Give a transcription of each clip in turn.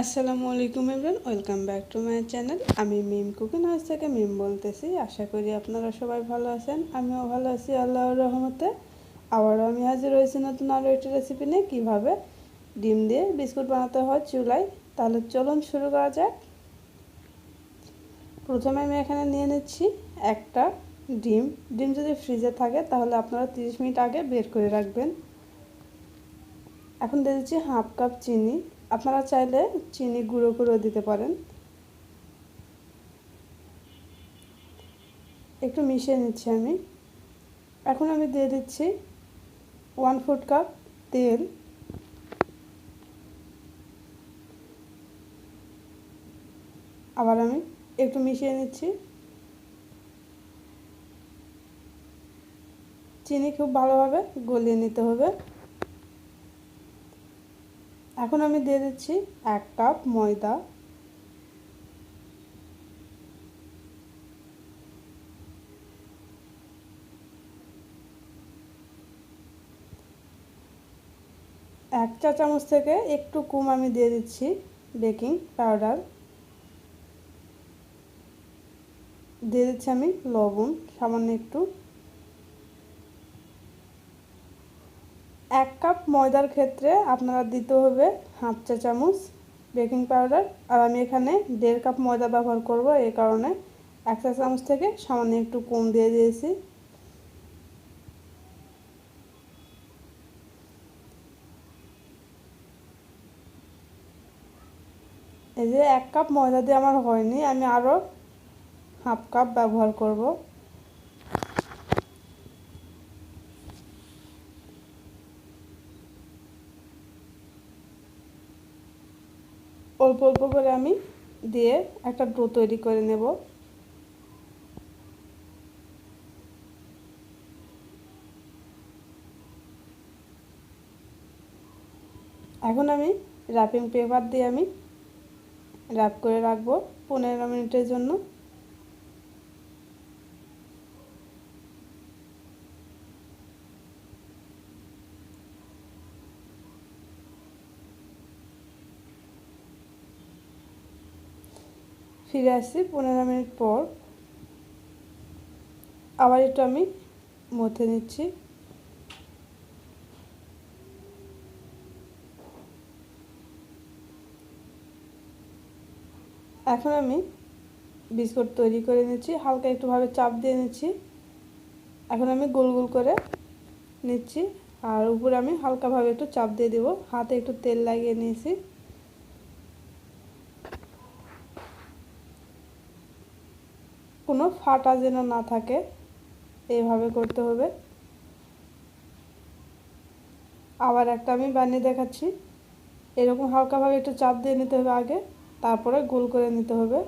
আসসালামু আলাইকুম everyone welcome back to my channel. আমি মিম কুকিং হাউস থেকে মিম বলতেছি। আশা করি আপনারা সবাই ভালো আছেন, আমিও ভালো আছি, আল্লাহর রহমতে। আবারও আমি হাজির হয়েছি নতুন আরও একটি রেসিপি নিয়ে। কীভাবে ডিম দিয়ে বিস্কুট বানাতে হয় চুলায়? তাহলে চলুন শুরু করা যাক। প্রথমে আমি এখানে নিয়ে নিচ্ছি একটা ডিম। ডিম যদি ফ্রিজে থাকে, তাহলে আপনারা 30 মিনিট আগে বের করে রাখবেন। এখন দিয়ে দিচ্ছি হাফ কাপ চিনি। আপনারা চাইলে চিনি গুঁড়ো করেও দিতে পারেন। একটু মিশিয়ে নিচ্ছি আমি। এখন আমি দিয়ে দিচ্ছি ওয়ান ফুট কাপ তেল। আবার আমি একটু মিশিয়ে নিচ্ছি। চিনি খুব ভালোভাবে গলিয়ে নিতে হবে। এখন আমি দিয়ে দিচ্ছি এক কাপ ময়দা। এক চা চামচ থেকে একটু কম আমি দিয়ে দিচ্ছি বেকিং পাউডার। দিয়ে দিচ্ছি আমি লবণ, সামান্য একটু। এক কাপ ময়দার ক্ষেত্রে আপনারা দিতে হবে হাফ চা চামচ বেকিং পাউডার। আর আমি এখানে দেড় কাপ ময়দা ব্যবহার করব এই কারণে এক চা চামচ থেকে সামান্য একটু কম দিয়ে দিয়েছি। এই যে এক কাপ ময়দা দিয়ে আমার হয়নি, আমি আরও হাফ কাপ ব্যবহার করব। অল্প অল্প করে আমি দিয়ে একটা ডো তৈরি করে নেব। এখন আমি র্যাপিং পেপার দিয়ে আমি র্যাপ করে রাখব পনেরো মিনিটের জন্য। ফিরে আসছি পনেরো মিনিট পর। আবার একটু আমি মথে নিচ্ছি। এখন আমি বিস্কুট তৈরি করে নিচ্ছি, হালকা একটুভাবে চাপ দিয়ে নিচ্ছি। এখন আমি গোল গোল করে নিচ্ছি, আর উপরে আমি হালকাভাবে একটু চাপ দিয়ে দেবো। হাতে একটু তেল লাগিয়ে নিয়েছি। কোনো ফাটা যেন না থাকে এইভাবে করতে হবে। আবার একটা আমি বানিয়ে দেখাচ্ছি। এরকম হালকাভাবে একটু চাপ দিয়ে নিতে হবে আগে, তারপরে গোল করে নিতে হবে।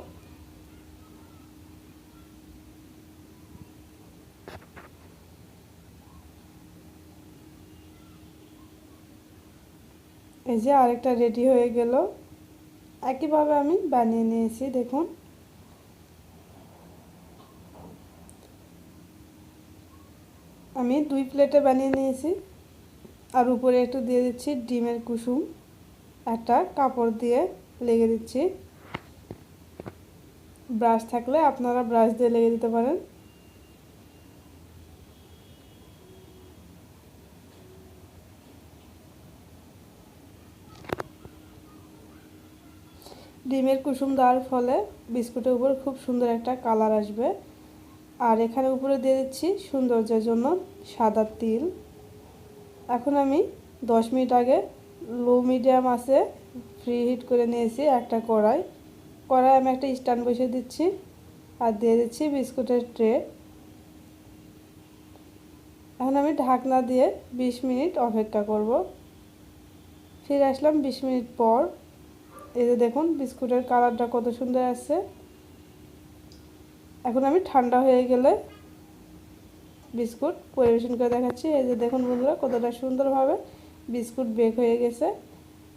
এই যে আরেকটা রেডি হয়ে গেল। একইভাবে আমি বানিয়ে নিয়েছি, দেখুন। আমি দুই প্লেটে বানিয়ে নিয়েছি। আর উপরে একটু দিয়ে দিচ্ছি ডিমের কুসুম। একটা কাপড় দিয়ে লেগে দিচ্ছি। ব্রাশ থাকলে আপনারা ব্রাশ দিয়ে লেগে দিতে পারেন। ডিমের কুসুম দেওয়ার ফলে বিস্কুটের উপর খুব সুন্দর একটা কালার আসবে। আর এখানে উপরে দিয়ে দিচ্ছি সৌন্দর্যের জন্য সাদা তিল। এখন আমি দশ মিনিট আগে লো মিডিয়াম আছে ফ্রি হিট করে নিয়েছি একটা কড়াই। কড়াই আমি একটা স্ট্যান্ড বসিয়ে দিচ্ছি আর দিয়ে দিচ্ছি বিস্কুটের ট্রে। এখন আমি ঢাকনা দিয়ে ২০ মিনিট অপেক্ষা করব। ফিরে আসলাম ২০ মিনিট পর। এই যে দেখুন, বিস্কুটের কালারটা কত সুন্দর আছে এখন আমি ঠান্ডা হয়ে গেলে বিস্কুট পরিবেশন করে দেখাচ্ছি। এই যে দেখুন বন্ধুরা, কতটা সুন্দরভাবে বিস্কুট বেক হয়ে গেছে।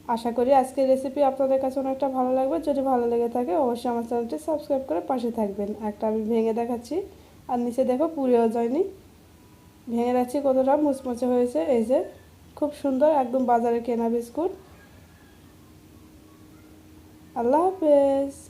আশা করি আজকের রেসিপি আপনাদের কাছে অনেকটা ভালো লাগবে। যদি ভালো লেগে থাকে, অবশ্যই আমার চ্যানেলটি সাবস্ক্রাইব করে পাশে থাকবেন। একটা আমি ভেঙে দেখাচ্ছি। আর নিচে দেখো, পুড়েও যায়নি। ভেঙে রাখছি কতটা, মুচমুচে হয়েছে। এই যে খুব সুন্দর একদম বাজারে কেনা বিস্কুট। আল্লাহ হাফেজ।